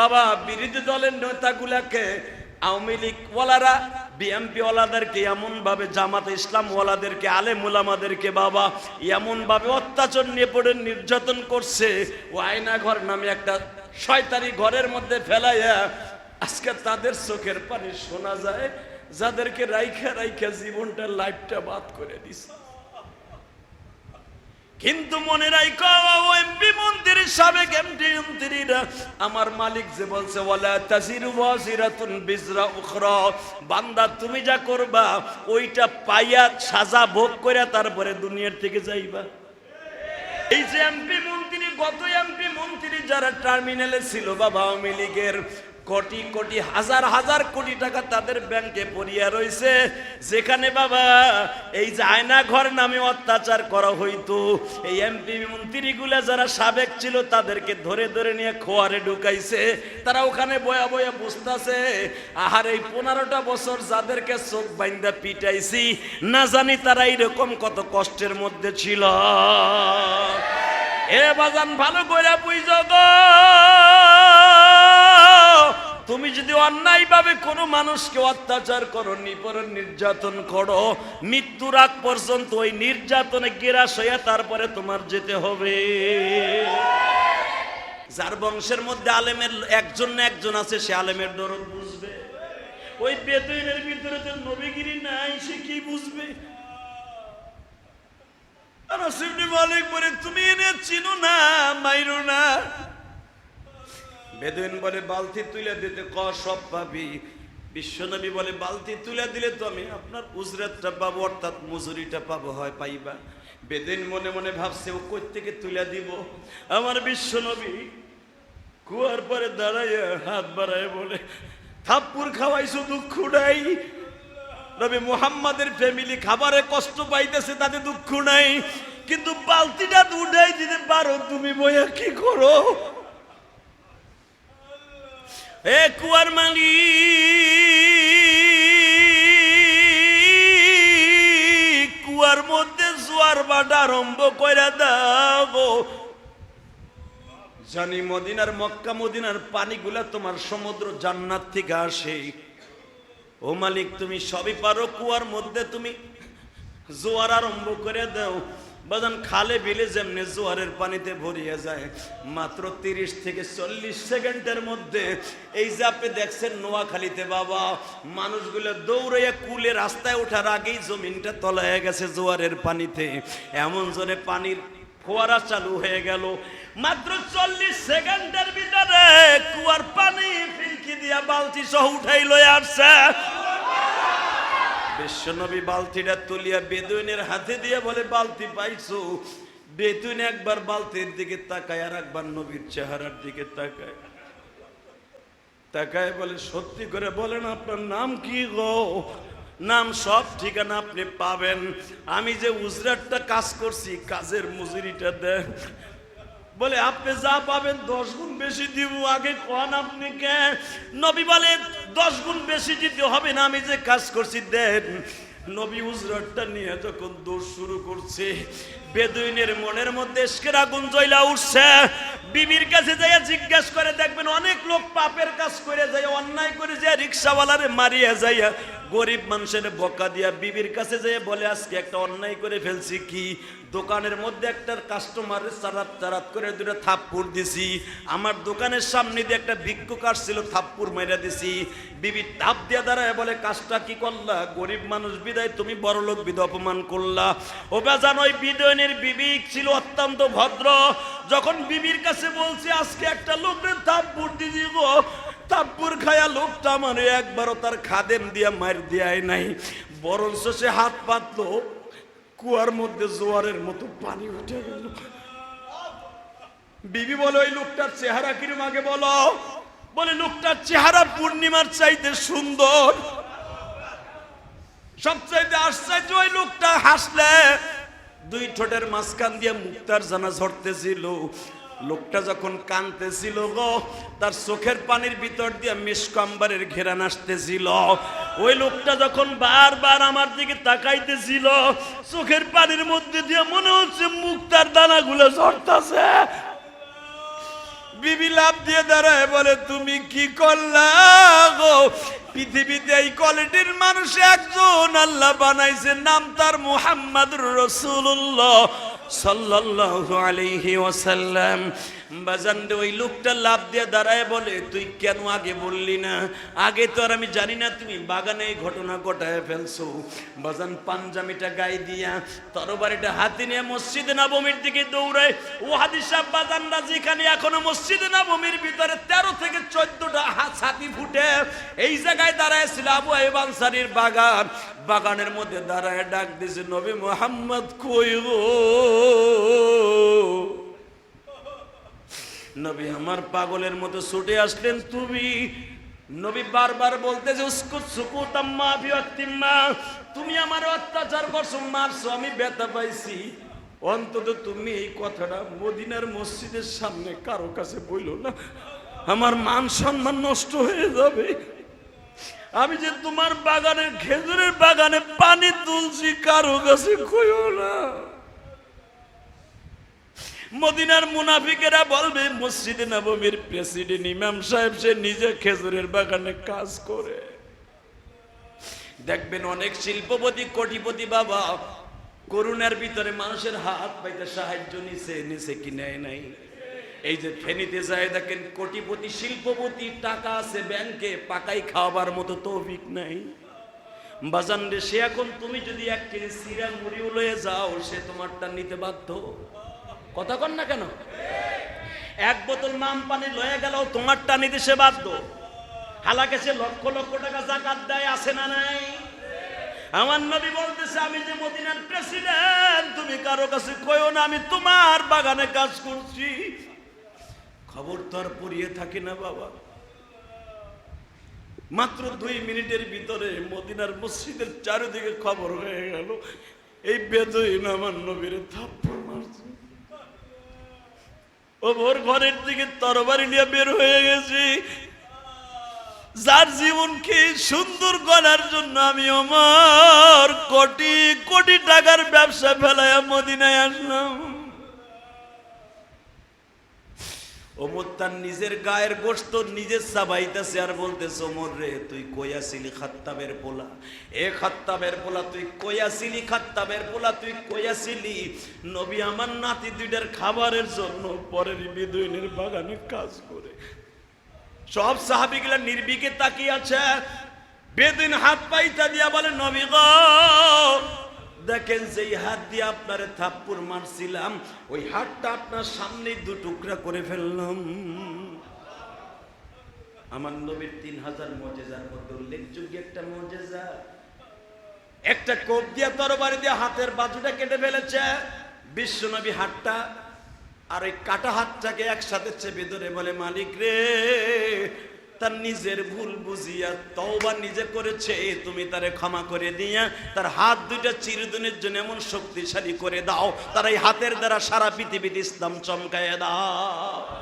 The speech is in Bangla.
বাবা বিরোধী দলের নেতাগুলাকে আওয়ামী লীগ ওয়ালারা বিএমপি ওয়ালাদেরকে এমন ভাবে জামাত ইসলাম ওয়ালাদেরকে আলে মুলামাদেরকে বাবা এমন ভাবে অত্যাচার নিয়ে পড়ে নির্যাতন করছে। ও আয়না ঘর নামে একটা শয়তানি ঘরের মধ্যে ফেলাইয়া আজকে তাদের চোখের পানি শোনা যায়, যাদেরকে রাইখা রাইখা জীবনটা লাইফটা বাদ করে দিছে। কিন্তু মনে রাখো এমপি মন্ত্রীর সাবেক এমপি মন্ত্রীরা, আমার মালিক যে বলছে, ওয়ালা তাসিরু ওয়াসিরাতুন বিজরা উখরা। বান্দা, তুমি যা করবা, ওইটা পাইয়া সাজা ভোগ করে তারপরে দুনিয়ার থেকে যাইবা। এই যে এমপি মন্ত্রী, গত এমপি মন্ত্রী যারা টার্মিনালে ছিল, বাবা, আওয়ামী লীগের কোটি কোটি, হাজার হাজার কোটি টাকা তাদের ব্যাংকে পড়িয়া রয়েছে যেখানে বাবা, এই যে আয়না ঘর নামে অত্যাচার করা হইতো, এই এমপি মন্ত্রীগুলা যারা সাবেক ছিল তাদেরকে ধরে ধরে নিয়ে খোয়ারে ঢুকাইছে। তারা ওখানে বয়া বয়া বুঝতেছে, আহার, এই পনেরোটা বছর যাদেরকে চোখ বাইন্দা পিটাইছি, না জানি তারা এইরকম কত কষ্টের মধ্যে ছিল। এ বাজান, ভালো করে বুঝ তুমি যদি অন্যায় ভাবে কোনো মানুষকে অত্যাচার করো নিপরণ নির্যাতন করো, মৃত্যুর আগ পর্যন্ত ওই নির্যাতনে গেরাস হইয়া তারপরে তোমার যেতে হবে। যার বংশের মধ্যে আলেমের একজন না একজন আছে, সে আলেমের দরদ বুঝবে। ওই বেদইনের ভিতরে তো নবীগিরি নাই, সে কি বুঝবে? আনাসিবনি মালিক বলে তুমি এনে চিনো না, মাইরো না। বেদুইন বলে, বালতি তুলে দিতে ক সব পাবি বিশ্বনবী বলে, বালতি তুলে দিলে তো আমি আপনার উজরাতটা পাবো, অর্থাৎ মজুরিটা পাবো, হয় পাইবা? বেদিন মনে মনে ভাবছে, ও কই থেকে তুলে দিব? আমার বিশ্বনবী কুয়ার পরে দাঁড়ায় হাত বাড়ায় বলে, থাপ্পুর খাওয়াইছো দুঃখ নাই নবী মুহাম্মাদের ফ্যামিলি খাবারে কষ্ট পাইতেছে, তাতে দুঃখ নাই। কিন্তু বালতিটা উঠাই দিতে পারো, তুমি বইয়া কি করো? এ কুয়ার মালি কুয়ার মধ্যে জোয়ার বাটা আরম্ভ করে দাও জানি মদিনার মক্কা মদিনার পানিগুলা তোমার সমুদ্র জান্নাত থেকে আসে ও মালিক তুমি সবই পারো কুয়ার মধ্যে তুমি জোয়ার আরম্ভ করে দাও বাজান খালে বিলে যেমনি জোয়ারের পানিতে ভরিয়ে যায় মাত্র তিরিশ থেকে চল্লিশ সেকেন্ডের মধ্যে এই যে আপনি দেখছেন নোয়াখালীতে বাবা মানুষগুলো দৌড়াইয়া কুলে রাস্তায় ওঠার আগেই জমিনটা তলায় গেছে জোয়ারের পানিতে এমন জোরে পানির ফোয়ারা চালু হয়ে গেল। মাত্র চল্লিশ সেকেন্ডের ভিতরে কুয়ার পানি ফিলকি দিয়া বালতি সহ উঠাই লয়ে আসছে বিশ্বনবী বালতিটা তুলিয়া বেদুইনের হাতে দিয়ে বলে, বালতি পাইছো? বেদুইন একবার বালতির দিকে তাকায় আর একবার নবীর চেহারার দিকে তাকায়। তাকায় বলে, সত্যি করে বলেন, আপনার নাম কি গো? নাম সব ঠিকানা আপনি পাবেন। আমি যে উজরাটটা কাজ করছি, কাজের মজুরিটা দেন। বলে, আপনি যা পাবেন দশ গুণ বেশি দিব, আগে কন আপনি কে? নবী বলে দশ গুণ বেশি দিতে হবে না, আমি যে কাজ করছি, দেন নবী উজরটটা নিয়ে যখন দৌড় শুরু করছে, বেদুইনের মনের মধ্যে এসকের আগুন জ্বলা উঠছে। বিবির কাছে যাইয়া জিজ্ঞেস করে, দেখবেন অনেক লোক পাপের কাজ করে যায়, অন্যায় করে যায়, রিক্সাওয়ালারে মারিয়া যাইয়া গরিব মানুষের বকা দিয়া বিবির কাছে যেয়ে বলে, আজকে একটা অন্যায় করে ফেলছি। কি? দোকানের মধ্যে একটা কাস্টমারের চারাত চারাত করে দুটো থাপ্পুর দিছি। আমার দোকানের সামনে দিয়ে একটা ভিক্ষুক আসছিল থাপ্পুর মেরে দিছি। বিবি তাপ দিয়া দাঁড়ায় বলে, কাজটা কি করলা? গরিব মানুষ বিদায়, তুমি বড় লোক বিধ অপমান করলা। ও বেজান, ওই বিদয়নের বিবি ছিল অত্যন্ত ভদ্র। যখন বিবির কাছে বলছি, আজকে একটা লোকের থাপ্পুর দিছি গো তাপ্পুর খায়া লোকটা আমার একবারও তার খাদেম দিয়া মার দিয়াই নাই। বরঞ্চ সে হাত পাতলো, কুয়ার মধ্যে জোয়ারের মতো পানি উঠে গেল। বিবি বলে, ওই লোকটার চেহারা কিরম আগে বলো। বলে, লোকটার চেহারা পূর্ণিমার চাইতে সুন্দর। সবচাইতে আশ্চর্য ওই লোকটা হাসলে। দুই ঠোঁটের মাঝখান দিয়ে মুক্তার জানা ঝরতেছিল। লোকটা যখন কানতেছিল গো, তার চোখের পানির ভিতর দিয়ে মিসকম্বারের ঘেরান আসতেছিল। ওই লোকটা যখন বারবার আমার দিকে তাকাইতেছিল, চোখের পানির মধ্যে দিয়ে মনে হচ্ছে মুক্তার দানাগুলো ঝরতাছে। বিবি লাভ দিয়ে দাঁড়ায় বলে, তুমি কি করলা গো? পৃথিবীতে এই কোয়ালিটির মানুষ একজন, আল্লাহ বানাইছে নাম তার মুহাম্মাদুর রসুল্লাহ صلى الله عليه وسلم বাজান ওই লোকটা লাভ দিয়ে দাঁড়ায় বলে, তুই কেন আগে বললি না? আগে তো আর আমি জানি না তুমি বাগানে এই ঘটনা ঘটায় ফেলছো। বাজান পাঞ্জামিটা গায়ে দিয়া তরবারিটা হাতে নিয়ে মসজিদে নবমীর দিকে দৌড়ায়। ও হাদিস সাহেব, বাজানরা যেখানে এখনও মসজিদে নবমীর ভিতরে তেরো থেকে চোদ্দটা হাত ছাতি ফুটে, এই জায়গায় দাঁড়ায় ছিল আবু আনসারির বাগান। বাগানের মধ্যে দাঁড়ায় ডাক দিছে, নবী মোহাম্মদ কই গো? নবী আমার পাগলের মতো ছুটে আসলেন তুমি। নবী বারবার আম্মা বিয়ক্তিম্মা তুমি আমার অত্যাচার করছ, মারছো, আমি ব্যথা পাইছি। অন্তত তুমি এই কথাটা মদিনার মসজিদের সামনে কারও কাছে বইলো না। আমার মান সম্মান নষ্ট হয়ে যাবে। আমি যে তোমার বাগানের খেজুরের বাগানে পানি তুলছি, কারও কাছে কইও না। মদিনার মুনাফিকেরা বলবে, মসজিদ নবমীর প্রেসিডেন্ট ইমাম সাহেব, সে নিজে খেজুরের বাগানে কাজ করে। দেখবেন অনেক শিল্পপতি, কোটিপতি বাবা করুণার ভিতরে মানুষের হাত পাইতে সাহায্য নিছে নিছে কি নেয় নাই? এই যে ফেনীতে যায় দেখেন, কোটিপতি, শিল্পপতি, টাকা আছে ব্যাংকে, পাকাই খাওয়াবার মতো তৌফিক নাই। বাজান রে, সে এখন তুমি যদি এক কেজি সিরা মুড়িও লয়ে যাও, সে তোমারটা নিতে বাধ্য। কথা কন না কেন? এক বোতল মাম পানি লয়ে গেল তোমার নিতে সে বাধ্য। হালাকে সে লক্ষ লক্ষ টাকা জাকাত দেয়, আছে না নাই? আমার নবী বলতেছে, আমি যে মদিনার প্রেসিডেন্ট তুমি কারও কাছে কইও না, আমি তোমার বাগানে কাজ করছি। খবর তো আর পড়িয়ে থাকে না বাবা। মাত্র দুই মিনিটের ভিতরে মদিনার মসজিদের চারিদিকে খবর হয়ে গেল। এই বেদইন আমার নবীর থাপ্পড়। ও ভোর ঘরের দিকে তরবারি নিয়ে বের হয়ে গেছি। যার জীবনকে সুন্দর করার জন্য আমি আমার কোটি কোটি টাকার ব্যবসা ফেলায় মদিনায় আসলাম। ওমর তার নিজের গায়ের গোস্ত নিজের সাবাইতেছে আর বলতেছে ওমর রে, তুই কইয়াছিলি খাত্তাবের পোলা? এ খাত্তাবের পোলা, তুই কইয়াছিলি খাত্তাবের পোলা? তুই কইয়াছিলি নবী আমার নাতি দুইটার খাবারের জন্য পরের বিদুইনের বাগানে কাজ করে। সব সাহাবিগুলা নির্বিকে তাকিয়ে আছে। বেদিন হাত পাইতা দিয়া বলে, নবী গো দেখেন যেই হাত দিয়ে আপনারে থাপ্পুর মারছিলাম, ওই হাতটা আপনার সামনেই দু টুকরা করে ফেললাম। আমার নবীর তিন হাজার মজেজার মধ্যে উল্লেখযোগ্য একটা মজেজা। একটা কোপ দিয়া তরবারি দিয়ে হাতের বাজুটা কেটে ফেলেছে। বিশ্বনবী হাতটা আর ওই কাটা হাতটাকে একসাথে চেপে ধরে বলে, মালিক রে তার নিজের ভুল বুঝিয়া তওবা নিজে করেছে, তুমি তারে ক্ষমা করে দিয়া তার হাত দুইটা চিরদিনের জন্য এমন শক্তিশালী করে দাও, তার এই হাতের দ্বারা সারা পৃথিবীতে ইসলাম চমকায় দাও।